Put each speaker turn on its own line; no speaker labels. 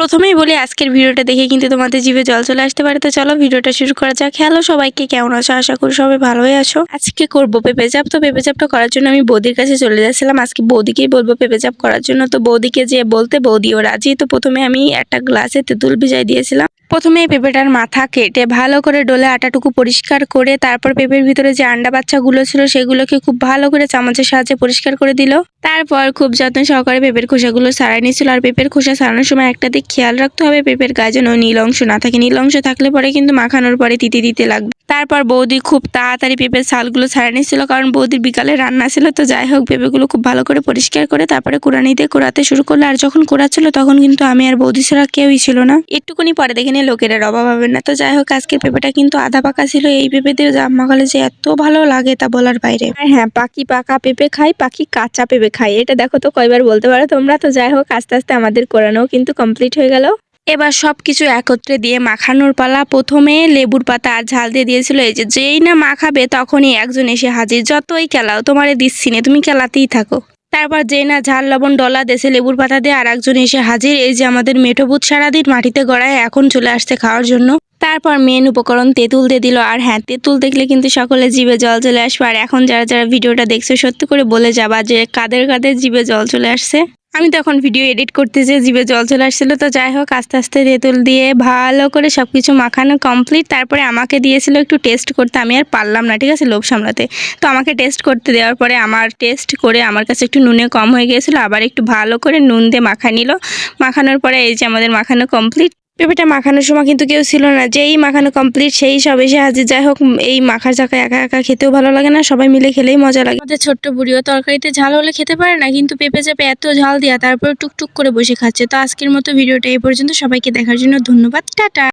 প্রথমেই বলি, আজকের ভিডিওটা দেখে কিন্তু তোমাদের জীবে জল চলে আসতে পারে। তো চলো ভিডিওটা শুরু করা যাক। হ্যালো সবাইকে, কেমন আছো? আশা করি সবাই ভালোই আছো। আজকে করব পেঁপে চাপ। তো পেঁপে চাপটা করার জন্য আমি বৌদির কাছে চলে যাচ্ছিলাম। আজকে বৌদিকেই বলব পেঁপে চাপ করার জন্য। তো বৌদিকে যে বলতে বৌদিও রাজি। তো প্রথমে আমি একটা গ্লাসে তেঁতুল ভিজাই দিয়েছিলাম। প্রথমে পেঁপেটার মাথা কেটে ভালো করে ডোলে আটাটুকু পরিষ্কার করে তারপর পেঁপের ভিতরে যে আন্ডা বাচ্চাগুলো ছিল সেগুলোকে খুব ভালো করে চামচের সাহায্যে পরিষ্কার করে দিল। তারপর খুব যত্ন সহকারে পেঁপের খোসাগুলো সারাই নিয়েছিল। আর পেঁপের খোসা সারানোর সময় একটা দিক খেয়াল রাখতে হবে, পেঁপের গায়ে যেন নীল অংশ না থাকে। নীল অংশ থাকলে পরে কিন্তু মাখানোর পরে তিতি দিতে লাগবে। তারপর বৌদি খুব তাড়াতাড়ি পেঁপের ছালগুলো ছাড়া নিয়েছিল, কারণ বৌদির বিকালে রান্না ছিল। তো যাই হোক, পেঁপেগুলো খুব ভালো করে পরিষ্কার করে তারপরে কুড়ানিতে কোড়াতে শুরু করল। আর যখন কোড়াচ্ছিল তখন কিন্তু আমি আর বৌদি ছাড়া কেউই ছিল না। একটুকুনি পরে দেখে নিয়ে লোকের অভাব হবে না। তো যাই হোক, আজকের পেঁপেটা কিন্তু আধা পাকা ছিল। এই পেঁপে দিয়ে জাম মাখালে যে এত ভালো লাগে তা বলার বাইরে। হ্যাঁ পাখি পাকা পেঁপে খাই, পাখি কাঁচা পেঁপে খাই। এটা দেখো তো কয়বার বলতে পারো তোমরা। তো যাই হোক, আস্তে আস্তে আমাদের কোরানো কিন্তু কমপ্লিট হয়ে গেল। এবার সব কিছু একত্রে দিয়ে মাখানোর পালা। প্রথমে লেবুর পাতা আর ঝাল দিয়ে দিয়েছিল। এই যে যেই না মাখাবে তখনই একজন এসে হাজির। যতই কেলাও, তোমারে দিচ্ছি না, তুমি কেলাতেই থাকো। তারপর যেই না ঝাল, লবণ, ডলা দেশে লেবুর পাতা দিয়ে আর একজন এসে হাজির। এই যে আমাদের মেঠোভূত সারাদিন মাটিতে গড়ায় এখন চলে আসছে খাওয়ার জন্য। তারপর মেন উপকরণ তেঁতুল দিয়ে দিল। আর হ্যাঁ তেঁতুল দেখলে কিন্তু সকলে জিভে জল চলে আসবে। আর এখন যারা যারা ভিডিওটা দেখছ, সত্যি করে বলে যাবা যে কাদের কাদের জিভে জল চলে আসছে। আমি তখন ভিডিও এডিট করতে যে জিভে জল চলে আসছিল, তো যাই হোক, আস্তে আস্তে তেঁতুল দিয়ে ভালো করে সব কিছু মাখানো কমপ্লিট তারপরে আমাকে দিয়েছিল একটু টেস্ট করতে, আমি আর পারলাম না, ঠিক আছে, লোভ সামলাতে। তো আমাকে টেস্ট করতে দেওয়ার পরে আমার টেস্ট করে আমার কাছে একটু নুনে কম হয়ে গিয়েছিল, আবার একটু ভালো করে নুন দিয়ে মাখা নিল। মাখানোর পরে এই যে আমাদের মাখানো কমপ্লিট পেঁপেটা মাখানোর সময় কিন্তু কেউ ছিল না। যেই মাখানো কমপ্লিট সেই সব এসে হাজির। যাই হোক, এই মাখা চাকা একা একা খেতেও ভালো লাগে না। সবাই মিলে খেলেই মজা লাগে। আমাদের ছোট্ট বুড়িও তরকারিতে ঝাল হলে খেতে পারে না, কিন্তু পেঁপে চেপে এত ঝাল দেওয়া তারপর টুকটুক করে বসে খাচ্ছে। তো আজকের মতো ভিডিওটা এই পর্যন্ত। সবাইকে দেখার জন্য ধন্যবাদ। টাটা!